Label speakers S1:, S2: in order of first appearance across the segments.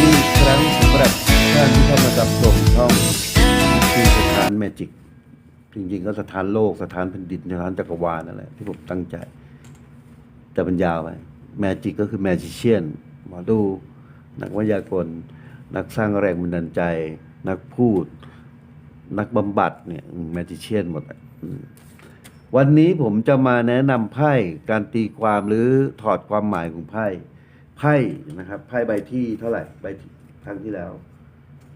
S1: ดีอีกครั้งสำหรับท่านที่เข้ามารับชมช่องคือสถานแมจิก จริงๆ ก็สถานโลกสถานแผ่นดินสถานจักรวาลนั่นแหละที่ผมตั้งใจ แต่มันยาวไปแมจิกก็คือแมจิเชียนหมอดู นักวิทยากรนักสร้างแรงบันดาลใจ นักพูด นักบำบัดเนี่ยแมจิเชียนหมดวันนี้ผมจะมาแนะนำไพ่การตีความหรือถอดความหมายของไพ่ ไพ่นะครับไพ่ใบที่เท่าไหร่ใบครั้งที่แล้ว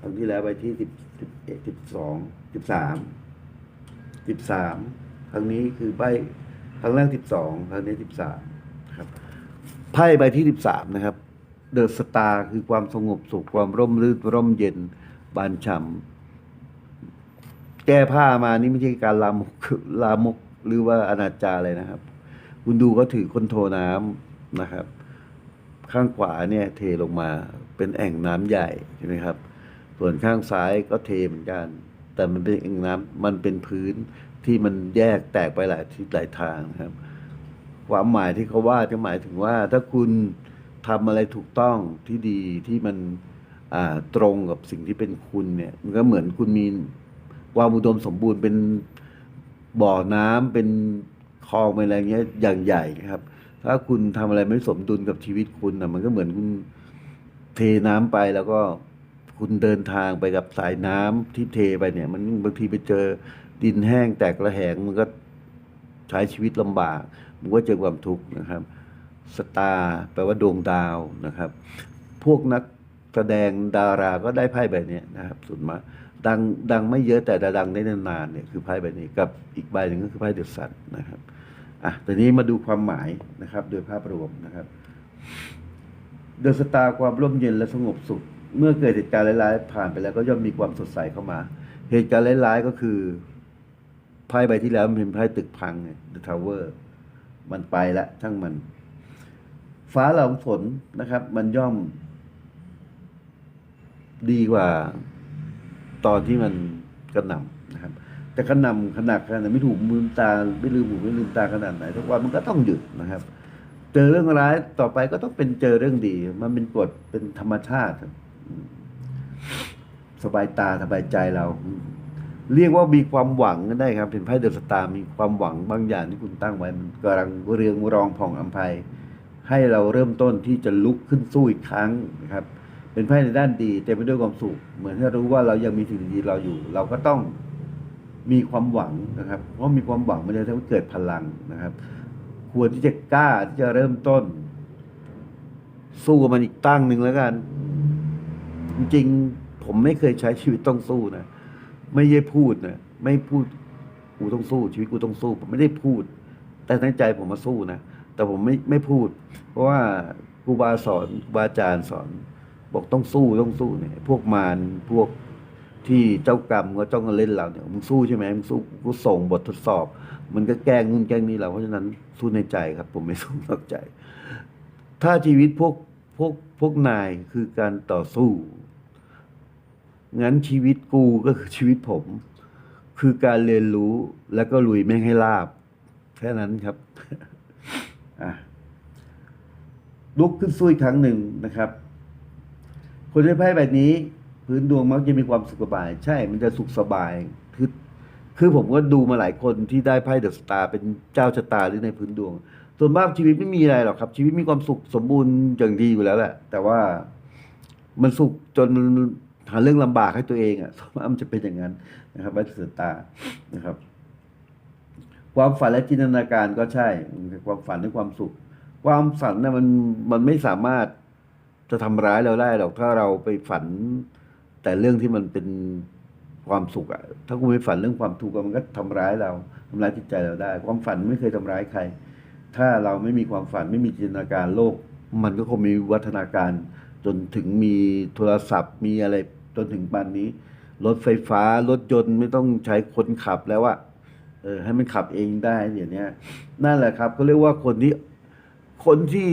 S1: ครั้งที่แล้วใบที่สิบสิบเอ็ดสิบสองสิบสามสิบสามครั้งนี้คือใบครั้งแรกสิบสองครั้งนี้สิบสามครับไพ่ใบที่สิบสามนะครับเดอะสตาร์คือความสงบสุขความร่มรื่นร่มเย็นบานฉ่ำแก้ผ้ามานี่ไม่ใช่การลามกลามกหรือว่าอนาจารอะไรนะครับ คุณดูเขาถือคนโทน้ำนะครับ ข้างขวาเนี่ยเทลงมาเป็นแอ่งน้ำใหญ่ใช่ไหมครับ ส่วนข้างซ้ายก็เทเหมือนกัน แต่มันเป็นแอ่งน้ำมันเป็นพื้นที่มันแยกแตกไปหลายทิศหลายทางนะครับ ความหมายที่เขาว่าจะหมายถึงว่า ถ้าคุณทำอะไรถูกต้องที่ดีที่มันตรงกับสิ่งที่เป็นคุณเนี่ยมันก็เหมือนคุณมีความอุดมสมบูรณ์เป็นบ่อน้ำเป็นคลองเป็นอะไรเงี้ยอย่างใหญ่ครับ ถ้าคุณทำอะไรไม่สมดุลกับชีวิตคุณนะมันก็เหมือนคุณเทน้ำไปแล้วก็คุณเดินทางไปกับสายน้ำที่เทไปเนี่ย มันบางทีไปเจอดินแห้งแตกระแหงมันก็ใช้ชีวิตลำบากมันก็เจอความทุกข์นะครับสตาร์แปลว่าดวงดาวนะครับ พวกนักแสดงดาราก็ได้ไพ่ใบนี้นะครับส่วนมากดังดังไม่เยอะแต่ดังได้นานๆเนี่ยคือไพ่ใบนี้กับอีกใบหนึ่งก็คือไพ่เดือะซันนะครับ อะตอนนี้มาดูความหมายนะครับ โดยภาพรวมนะครับเดอะสตาร์ความร่มเย็นและสงบสุข เมื่อเกิดเหตุการณ์ร้ายๆผ่านไปแล้วก็ย่อมมีความสดใสเข้ามา เหตุการณ์ร้ายๆก็คือไพ่ใบที่แล้วมันเป็นไพ่ตึกพังไง The Tower มันไปละช่างมัน ฟ้าหลังฝนนะครับ มันย่อม ดีกว่า ตอนที่มันกระหน่ำ นะครับแต่กระนำขนาดขนาดไม่ถูกมือตาไม่ลืมหูไม่ลืมตาขนาดไหนทุกวันมันก็ต้องหยุดนะครับ เจอเรื่องร้ายต่อไปก็ต้องเป็นเจอเรื่องดี มันเป็นกฎเป็นธรรมชาติ สบายตาสบายใจเรา เรียกว่ามีความหวังก็ได้ครับ เป็นไพ่เดอะสตาร์มีความหวังบางอย่างที่คุณตั้งไว้ มันกำลังเรืองรองผ่องอัมภัยให้เราเริ่มต้นที่จะลุกขึ้นสู้อีกครั้งนะครับ เป็นไพ่ในด้านดีเต็มไปด้วยความสุข เหมือนถ้ารู้ว่าเรายังมีสิ่งดีเราอยู่ เราก็ต้อง มีความหวังนะครับ เพราะมีความหวังมันจะทำให้เกิดพลังนะครับ ควรที่จะกล้าที่จะเริ่มต้น สู้กับมันอีกตั้งหนึ่งแล้วกัน จริงๆผมไม่เคยใช้ชีวิตต้องสู้นะไม่ได้พูดนะไม่พูดกูต้องสู้ ชีวิตกูต้องสู้ผมไม่ได้พูด แต่ในใจผมมาสู้นะแต่ผมไม่ไม่พูด เพราะว่าครูบาสอนครูบาอาจารย์สอน บอกต้องสู้ต้องสู้เนี่ย พวกมารพวก ที่เจ้ากรรมก็จ้องมาเล่นเราเนี่ยมึงสู้ใช่ไหมมึงสู้กูส่งบททดสอบ มันก็แกล้งนู่นแกล้งนี่เราเพราะฉะนั้นสู้ในใจครับ ผมไม่สู้นอกใจ ถ้าชีวิตพวกพวกพวกนายคือการต่อสู้ งั้นชีวิตกูก็คือชีวิตผม คือการเรียนรู้แล้วก็ลุยแม่งให้ลาบ แค่นั้นครับลุกขึ้นสู้อีกครั้งหนึ่งนะครับ คนที่ไพ่แบบนี้ พื้นดวงมักจะมีความสุขสบาย ใช่มันจะสุขสบายคือคือผมก็ดูมาหลายคนที่ได้ไพ่เดอะสตาร์เป็นเจ้าชะตาหรือในพื้นดวง ส่วนมากชีวิตไม่มีอะไรหรอกครับ ชีวิตมีความสุขสมบูรณ์อย่างดีอยู่แล้วแหละ แต่ว่ามันสุขจนหาเรื่องลำบากให้ตัวเองอะ่ะส่วนมากมันจะเป็นอย่างนั้นนะครับไพ่เดอะสตาร์นะครับ ความฝันและจินตนาการก็ใช่ ความฝันและความสุข ความฝันนะมันมันไม่สามารถจะทำร้ายเราได้หรอกถ้าเราไปฝัน แต่เรื่องที่มันเป็นความสุขอะถ้าคุณไปฝันเรื่องความทุกข์มันก็ทำร้ายเราทำร้ายจิตใจเราได้ ความฝันไม่เคยทำร้ายใคร ถ้าเราไม่มีความฝันไม่มีจินตนาการโลก มันก็คงมีวัฒนาการ จนถึงมีโทรศัพท์ มีอะไรจนถึงปานนี้ รถไฟฟ้ารถยนต์ไม่ต้องใช้คนขับแล้วอะเออให้มันขับเองได้อย่างเนี้ยนั่นแหละครับเขาเรียกว่าคนที่คนที่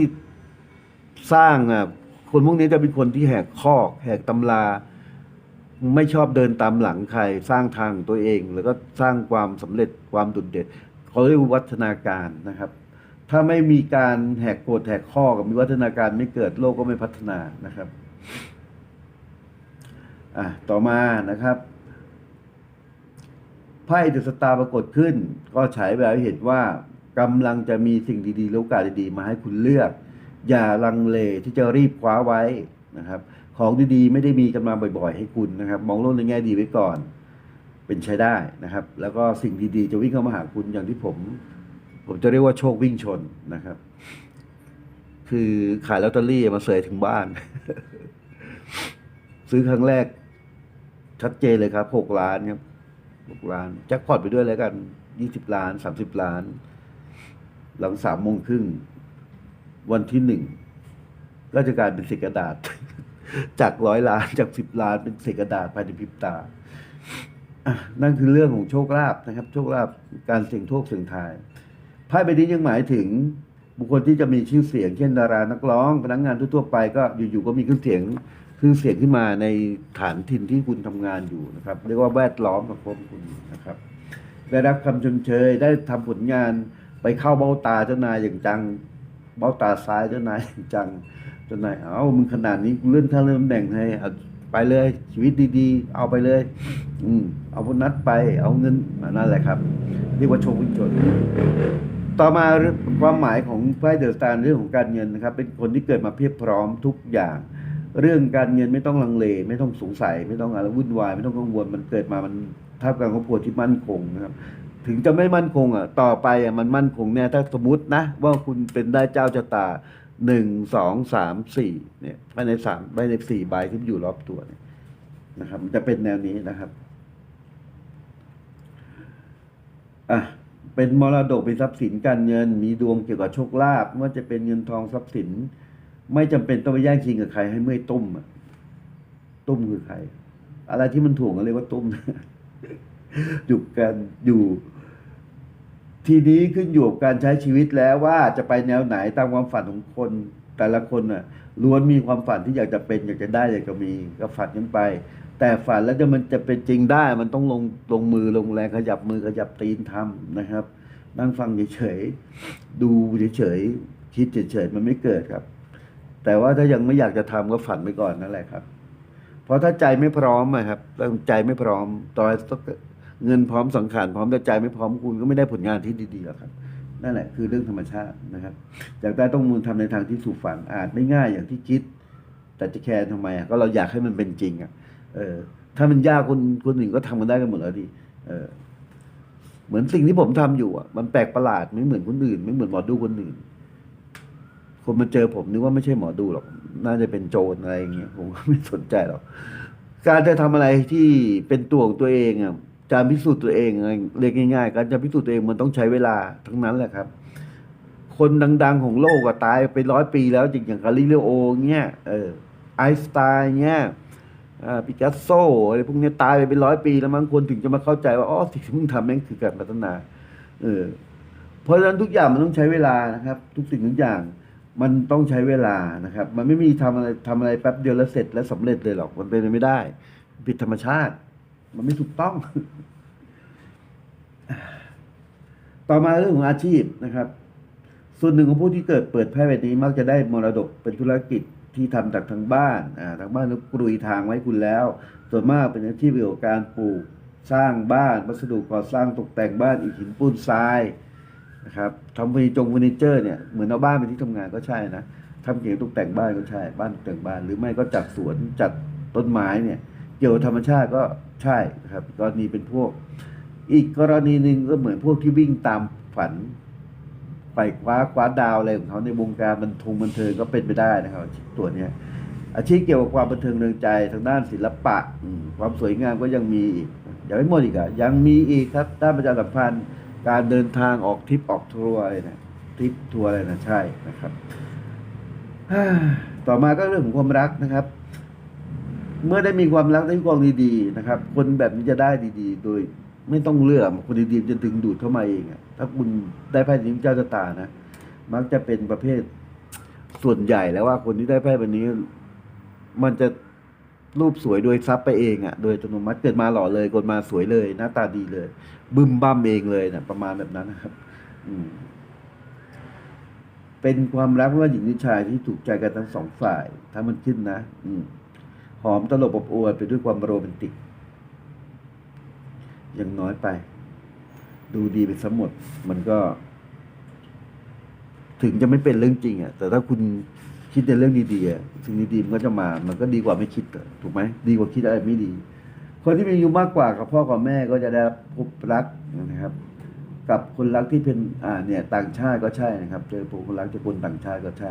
S1: สร้างอะคนพวกนี้จะเป็นคนที่แหกคอกแหกตำรา ไม่ชอบเดินตามหลังใครสร้างทางของตัวเอง แล้วก็สร้างความสำเร็จความดุดเด่นเขาเรียกว่าวัฒนาการนะครับ ถ้าไม่มีการแหกกฎแหกข้อกับมีวัฒนาการไม่เกิดโลกก็ไม่พัฒนานะครับอะต่อมานะครับไพ่เดอะสตาร์ปรากฏขึ้น ก็ฉายแบบให้เห็นว่ากำลังจะมีสิ่งดีๆโอกาสดีๆ มาให้คุณเลือก อย่าลังเลที่จะรีบคว้าไว้นะครับ ของดีๆ ไม่ได้มีกันมาบ่อย ๆ ให้คุณนะครับ มองโลกในแง่ดีไว้ก่อน เป็นใช้ได้นะครับ แล้วก็สิ่งดีๆ จะวิ่งเข้ามาหาคุณอย่างที่ผม ผมจะเรียกว่าโชควิ่งชนนะครับ คือขายลอตเตอรี่มาเสยถึงบ้าน ซื้อครั้งแรก ชัดเจนเลยครับหกล้านครับหกล้านแจ็คพอตไปด้วยแล้วกันยี่สิบล้านสามสิบล้าน หลังสามโมงครึ่งวันที่หนึ่งก็จะกลายเป็นเศษกระดาษ จากร้อยล้านจากสิบล้านเป็นเศษกระดาษภายในพริบตานั่นคือเรื่องของโชคลาภนะครับ โชคลาภการเสี่ยงโชคเสี่ยงทายไพ่ใบนี้ยังหมายถึงบุคคลที่จะมีชื่อเสียง เช่นดารานักร้องพนักงานทั่วๆไปก็อยู่ๆก็มีชื่อเสียงชื่อเสียงขึ้นมาในฐานถิ่นที่คุณทำงานอยู่นะครับ เรียกว่าแวดล้อมสังคมคุณนะครับ ได้รับคำชมเชยได้ทำผลงานไปเข้าเบ้าตาเจ้านายอย่างจัง เบ้าตาซ้ายเจ้านายอย่างจัง จ้านายเอามึงขนาดนี้กูเลื่อนขั้นเลื่อนตำแหน่งให้เอาไปเลย ชีวิตดีๆ เอาไปเลย อืมเอาโบนัสไป เอาเงินนนั่นแหละครับเรียกว่าโชควิจนต่อมาความหมายของไพ่เดอะสตาร์เรื่องของการเงินนะครับ เป็นคนที่เกิดมาเพียบพร้อมทุกอย่าง เรื่องการเงินไม่ต้องลังเล ไม่ต้องสงสัย ไม่ต้องอะไรวุ่นวาย ไม่ต้องกังวลมันเกิดมามันท่ามกลางครอบครัวที่มั่นคงนะครับ ถึงจะไม่มั่นคงอะต่อไปอะมันมั่นคงแน่ถ้าสมมตินะ ว่าคุณเป็นได้เจ้าชะตา หนึ่งสองสามสี่เนี่ยภายในสามภายในสี่ใบที่อยู่รอบตัวเนี่ยนะครับ มันจะเป็นแนวนี้นะครับอะเป็นมรดกเป็นทรัพย์สินการเงิน มีดวงเกี่ยวกับโชคลาภไม่ว่าจะเป็นเงินทองทรัพย์สิน ไม่จำเป็นต้องไปแย่งชิงกับใครให้เมื่อยตุ้มอะตุ้มคือใคร อะไรที่มันถ่วงก็เรียกว่าตุ้มอยู่กันอยู่ ทีนี้ขึ้นอยู่กับการใช้ชีวิตแล้วว่าจะไปแนวไหนตามความฝันของคนแต่ละคนน่ะล้วนมีความฝันที่อยากจะเป็นอยากจะได้อยากจะมีก็ฝันกันไป แต่ฝันแล้วจะมันจะเป็นจริงได้มันต้องลงลงมือลงแรงขยับมือขยับตีนทำนะครับ นั่งฟังเฉยๆดูเฉยๆคิดเฉยๆมันไม่เกิดครับ แต่ว่าถ้ายังไม่อยากจะทำก็ฝันไปก่อนนั่นแหละครับ เพราะถ้าใจไม่พร้อมอะครับถ้าใจไม่พร้อมตอให้ เงินพร้อมสังขารพร้อมแต่ใจไม่พร้อมคุณก็ไม่ได้ผลงานที่ดีๆหรอกครับนั่นแหละคือเรื่องธรรมชาตินะครับอยากได้ต้องมูลทำในทางที่สู่ฝันอาจไม่ง่ายอย่างที่คิด แต่จะแคร์ทำไมอะก็เราอยากให้มันเป็นจริง อะ เออ ถ้ามันยากคนคนอื่นก็ทำกันได้กันหมดแล้วดิเออ เหมือนสิ่งที่ผมทำอยู่อะมันแปลกประหลาดไม่เหมือนคนอื่น ไม่เหมือนหมอดูคนอื่น คนมาเจอผมนึกว่าไม่ใช่หมอดูหรอก น่าจะเป็นโจรอะไรอย่างเงี้ยผมก็ไม่สนใจหรอกการจะทำอะไรที่เป็นตัวของตัวเองอะ การพิสูจน์ตัวเองเรียกง่ายๆการจะพิสูจน์ตัวเองมันต้องใช้เวลาทั้งนั้นแหละครับ คนดัง ๆ ของโลกอะตายไปร้อยปีแล้วจริงอย่างกาลิเลโอเงี้ยเออไอสไตน์เงี้ยอ่าปิกัสโซอะไรพวกเนี้ยตายไปเป็นร้อยปีแล้วมั้งคนถึงจะมาเข้าใจว่าอ๋อสิ่งที่มึงทำแม่งคือการพัฒนาเออเพราะฉะนั้นทุกอย่างมันต้องใช้เวลานะครับ ทุกสิ่งทุกอย่างมันต้องใช้เวลานะครับ มันไม่มีทำอะไรทำอะไรแป๊บเดียวแล้วเสร็จแล้วสำเร็จเลยหรอกมันเป็นไปไม่ได้ ผิดธรรมชาติ มันไม่ถูกต้อง ต่อมาเรื่องของอาชีพนะครับ ส่วนหนึ่งของผู้ที่เกิดเปิดไพ่ใบบนี้ มักจะได้มรดกเป็นธุรกิจที่ทำจากทางบ้านอ่าทางบ้านก็กรุยทางไว้คุณแล้ว ส่วนมากเป็นอาชีพเกี่ยวกับการปลูกสร้างบ้านวัสดุก่อสร้างตกแต่งบ้านอิฐหินปูนทรายนะครับทำเฟอร์นิจงเฟอร์นิเจอร์เนี่ยเหมือนเอาบ้านเป็นที่ทำงานก็ใช่นะทำเกี่ยวกับตกแต่งบ้านก็ใช่ บ้านตกแต่งบ้าน หรือไม่ก็จัดสวนจัดต้นไม้เนี่ย เกี่ยวกับธรรมชาติก็ ใช่ครับกรณีเป็นพวก อีกกรณีหนึ่งก็เหมือนพวกที่วิ่งตามฝัน ไปคว้าคว้าดาวอะไรของเขาในวงการบันทงบันเทิงก็เป็นไปได้นะครับ ตัวเนี้ยอาชีพเกี่ยวกับความบันเทิงเริงใจทางด้านศิลปะความสวยงามก็ยังมีอีกยังไม่หมดอีกอะยังมีอีกครับด้านประชาสัมพันธ์การเดินทางออกทริปออกทัวร์อะไรนะทริปทัวร์อะไรนะใช่นะครับ ต่อมาก็เรื่องของความรักนะครับ เมื่อได้มีความรักได้กองดีๆนะครับ คนแบบนี้จะได้ดีๆ โดยไม่ต้องเลือกคนดีๆจะดึงดูดเข้ามาเองอะถ้าคุณได้ไพ่นี้เจ้าชะตานะมักจะเป็นประเภทส่วนใหญ่แล้วว่าคนที่ได้ไพ่ใบบนี้ มันจะรูปสวยโดยซับไปเองอะ่ะ โดยอัตโนมัติเกิดมาหล่อเลยคนมาสวยเลย หน้าตาดีเลย บึมบั้มเองเลยนะประมาณแบบนั้นนะครับ อืม เป็นความรักว่าหญิงหรือชายที่ถูกใจกันทั้งสองฝ่าย ถ้ามันขึ้นนะอืม หอมตลบอบอวลไปด้วยความโรแมนติก ยังน้อยไป ดูดีไปสมหมด มันก็ ถึงจะไม่เป็นเรื่องจริงอะ แต่ถ้าคุณคิดในเรื่องดีๆอะสิ่งดีๆมันก็จะมา มันก็ดีกว่าไม่คิดถูกไหมดีกว่าคิดอะไรไม่ดี คนที่มีอายุมากกว่ากับพ่อกับแม่ก็จะได้รับพบรักนะครับ กับคนรักที่เป็นอ่าเนี่ย ต่างชาติก็ใช่นะครับ เจอผู้คนรักจากคนต่างชาติก็ใช่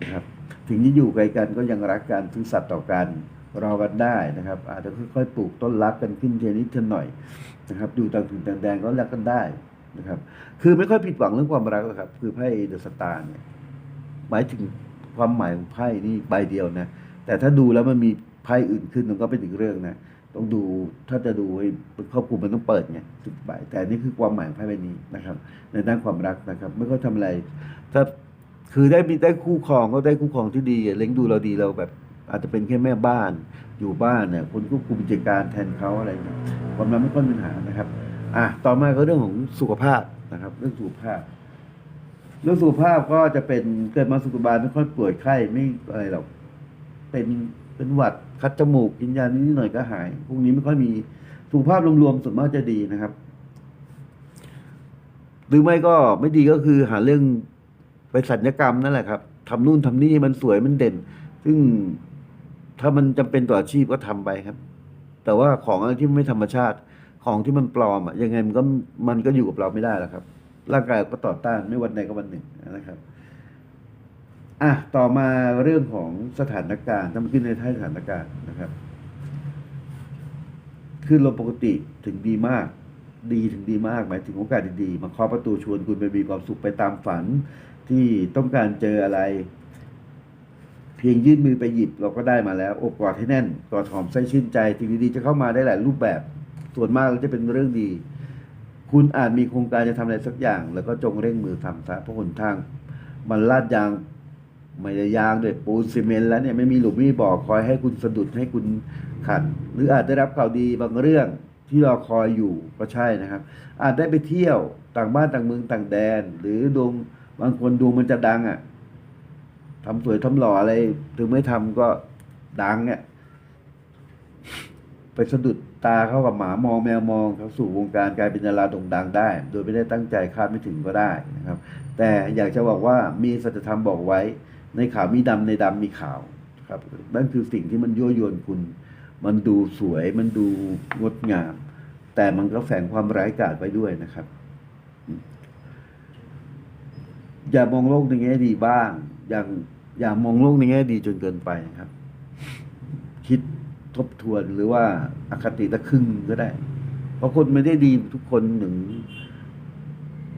S1: นะครับ ถึงจะอยู่ไกลกันก็ยังรักกันซื่อสัตย์ต่อกัน รอกันได้นะครับ อาจจะค่อยๆปลูกต้นรักกันขึ้นเทนิดเทหน่อยนะครับอยู่ต่างถิ่นต่างแดนก็รักกันได้นะครับ คือไม่ค่อยผิดหวังเรื่องความรักครับ คือไพ่เดอะสตาร์เนี่ยหมายถึงความหมายของไพ่นี่ใบเดียวนะ แต่ถ้าดูแล้วมันมีไพ่อื่นขึ้นมันก็เป็นอีกเรื่องนะต้องดูถ้าจะดูให้ครอบคลุมมันต้องเปิดไงสิบใบแต่นนี่คือความหมายของไพ่ใบนี้นะครับ ในด้านความรักนะครับ ไม่ค่อยทำอะไร ถ้าคือได้มีได้คู่ครองก็ได้คู่ครองที่ดีเลี้ยงดูเราดีเราแบบ อาจจะเป็นแค่แม่บ้านอยู่บ้านเนี่ยคนควบคุมกิจการแทนเขาอะไรเนี่ยความรักไม่ค่อยมีปัญหานะครับ อะต่อมาก็เรื่องของสุขภาพนะครับ เรื่องสุขภาพ เรื่องสุขภาพก็จะเป็นเกิดมาสุขบาลไม่ค่อยป่วยไข้ไม่อะไรหรอกเป็นเป็นหวัดคัดจมูกกินยานิดหน่อยก็หายพวกนี้ไม่ค่อยมีสุขภาพรวมๆส่วนมากจะดีนะครับ หรือไม่ก็ไม่ดีก็คือหาเรื่องไปสัญญกรรมนั่นแหละครับทำนู่นทำนี่มันสวยมันเด่น ซึ่ง ถ้ามันจำเป็นต่ออาชีพก็ทำไปครับ แต่ว่าของอะไรที่ไม่ธรรมชาติของที่มันปลอมอะยังไงมันก็มันก็อยู่กับเราไม่ได้แล้วครับ ร่างกายก็ต่อต้านไม่วันใดก็วันหนึ่งนะครับอะต่อมาเรื่องของสถานการณ์ถ้ามันขึ้นในท้ายสถานการณ์นะครับขึ้นลมปกติถึงดีมาก ดีถึงดีมากหมายถึงโอกาสดีๆมาเคาะประตูชวนคุณไปมีความสุขไปตามฝันที่ต้องการเจออะไร เพียงยื่นมือไปหยิบเราก็ได้มาแล้วอบกอดให้แน่นกอดหอมไส้ชื่นใจสิ่งดีๆจะเข้ามาได้หลายรูปแบบ ส่วนมากแล้วจะเป็นเรื่องดี คุณอาจมีโครงการจะทำอะไรสักอย่าง แล้วก็จงเร่งมือทำซะเพราะหนทาง มันลาดยางไม่ได้ยางด้วยปูนซีเมนต์แล้วเนี่ยไม่มีหลุมไม่มีบ่อคอยให้คุณสะดุดให้คุณขัด หรืออาจได้รับข่าวดีบางเรื่องที่รอคอยอยู่ก็ใช่นะครับ อาจได้ไปเที่ยวต่างบ้านต่างเมืองต่างแดน หรือดวงบางคนดวงมันจะดังอะ ทำสวยทำหล่ออะไร ถึงไม่ทำก็ดังเนี่ยไปสะดุดตาเข้ากับหมามองแมวมองเข้าสู่วงการกลายเป็นดาราโด่งดังได้ โดยไม่ได้ตั้งใจคาดไม่ถึงก็ได้นะครับ แต่อยากจะบอกว่ามีสัจธรรมบอกไว้ ในข่าวมีดำในดำมีขาวครับนั่นคือสิ่งที่มันยั่วยวนคุณ มันดูสวยมันดูงดงาม แต่มันก็แฝงความร้ายกาจไว้ด้วยนะครับ อย่ามองโลกในแง่ดีบ้าง อย่างอย่ามองโลกในแง่ดีจนเกินไปครับ คิดทบทวนหรือว่าอคติตะครึ่งก็ได้ เพราะคนไม่ได้ดีทุกคนหนึ่ง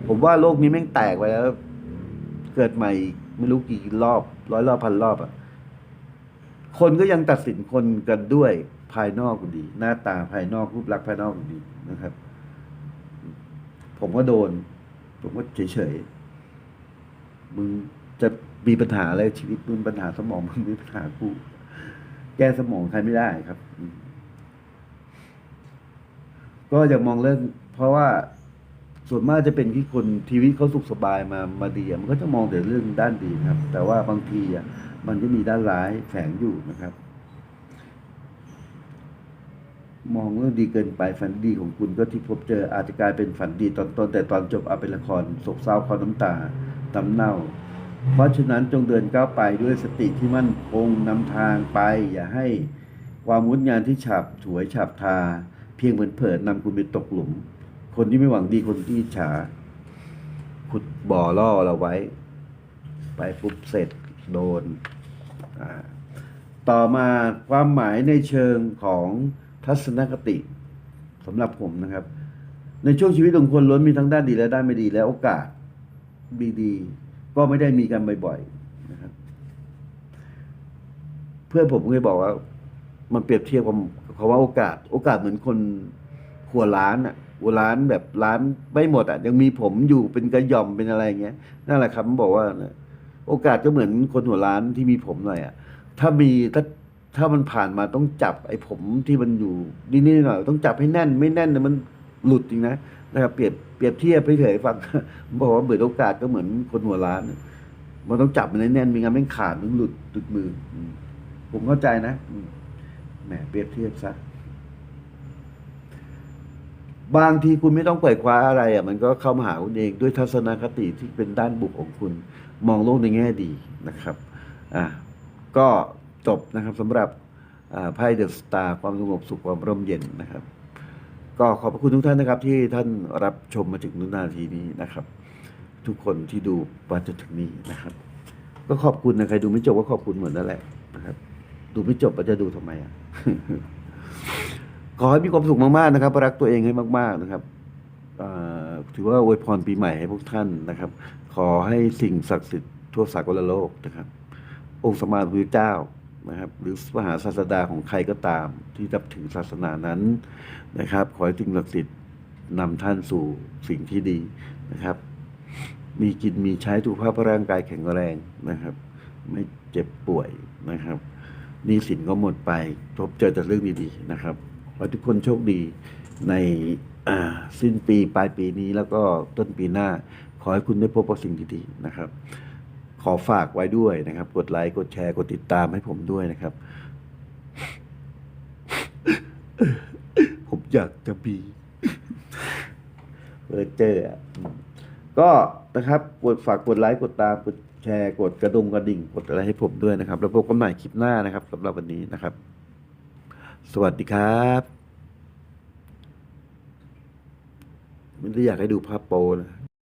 S1: ผมว่าโลกนี้แม่งแตกไปแล้ว เกิดใหม่ไม่รู้กี่รอบ ร้อยรอบพันรอบอะคนก็ยังตัดสินคนกันด้วยภายนอกก็ดี หน้าตาภายนอกรูปลักษณ์ภายนอกก็ดีนะครับ ผมก็โดน ผมก็เฉยๆมึงจะ มีปัญหาอะไรชีวิตมึงปัญหาสมองมึงมีปัญหากูแก้สมองใครไม่ได้ครับ ก็อย่ามองเรื่องเพราะว่าส่วนมากจะเป็นที่คนชีวิตเขาสุขสบายมามาดีมันก็จะมองแต่เรื่องด้านดีครับ แต่ว่าบางทีอะมันก็มีด้านร้ายแฝงอยู่นะครับ มองเรื่องดีเกินไปฝันดีของคุณก็ที่พบเจออาจจะกลายเป็นฝันดีตอนต้นแต่ตอนจบเอาเป็นละครโศกเศร้าคอน้ำตาตำเน่า เพราะฉะนั้นจงเดินก้าวไปด้วยสติที่มั่นคงนำทางไป อย่าให้ความงดงามที่ฉับฉวยฉับทา เพียงเหมือนเผินนำคุณไปตกหลุม คนที่ไม่หวังดีคนที่ฉาขุดบ่อล่อเราไว้ ไปปุ๊บเสร็จโดน ต่อมาความหมายในเชิงของทัศนคติสำหรับผมนะครับ ในช่วงชีวิตของคนล้วนมีทั้งด้านดีและด้านไม่ดีและโอกาสดีๆ ก็ไม่ได้มีกันบ่อยๆนะครับ เพื่อนผมเคยบอกว่า มันเปรียบเทียบกับเขาว่าโอกาส โอกาสเหมือนคนหัวล้านอะหัวล้านแบบล้านไม่หมดอะยังมีผมอยู่เป็นกระย่อมเป็นอะไรอย่างเงี้ยนั่นแหละครับผมบอกว่าโอกาสก็เหมือนคนหัวล้านที่มีผมหน่อยอะถ้ามีถ้าถ้ามันผ่านมาต้องจับไอ้ผมที่มันอยู่นิดๆหน่อยต้องจับให้แน่น ไม่แน่นนะมันหลุดจริงนะนะครับเปรียบ เปรียบเทียบไปเฉยๆฟังบอกว่าเบิดโอกาสก็เหมือนคนหัวล้านมันต้องจับมันให้แน่นไมีงั้นไม่งั้นขาดมันหลุดตุดมือ ผมเข้าใจนะแหมเปรียบเทียบซะบางทีคุณไม่ต้องเปิดคว้าอะไรอะมันก็เข้ามาหาคุณเองด้วยทัศนคติที่เป็นด้านบุกของคุณ มองโลกในแง่ดีนะครับอะก็จบนะครับสำหรับไพ่เดอะสตาร์ความสงบสุขความร่มเย็นนะครับ ก็ขอบพระคุณทุกท่านนะครับ ที่ท่านรับชมมาถึงนาทีนี้นะครับ ทุกคนที่ดูมาจนถึงนี้นะครับ ก็ขอบคุณนะใครดูไม่จบก็ขอบคุณเหมือนนั่นแหละนะครับ ดูไม่จบก็จะดูทำไมอะขอให้มีความสุขมากๆนะครับรักตัวเองให้มากๆนะครับถือว่าอวยพรปีใหม่ให้พวกท่านนะครับ ขอให้สิ่งศักดิ์สิทธิ์ทั่วสากลโลกนะครับ องค์สมมาพระพุทธเจ้า นะครับหรือมหาศาสดาของใครก็ตามที่นับถือศาสนานั้นนะครับ ขอให้สิ่งศักดิ์สิทธิ์นำท่านสู่สิ่งที่ดีนะครับ มีกินมีใช้สุขภาพร่างกายแข็งแรงนะครับ ไม่เจ็บป่วยนะครับนี้สินก็หมดไปพบเจอแต่เรื่องดีๆนะครับขอทุกคนโชคดีในสิ้นปีปลายปีนี้แล้วก็ต้นปีหน้า ขอให้คุณได้พบกับสิ่งดีๆนะครับ ขอฝากไว้ด้วยนะครับ กดไลค์กดแชร์กดติดตามให้ผมด้วยนะครับ ผมอยากจะมีเออเจออะก็นะครับกดฝากกดไลค์กดตามกดแชร์กดกระดงกระดิ่งกดอะไรให้ผมด้วยนะครับ แล้วพบกันใหม่คลิปหน้านะครับสำหรับวันนี้นะครับ สวัสดีครับไม่ได้อยากให้ดูภาพโปนะ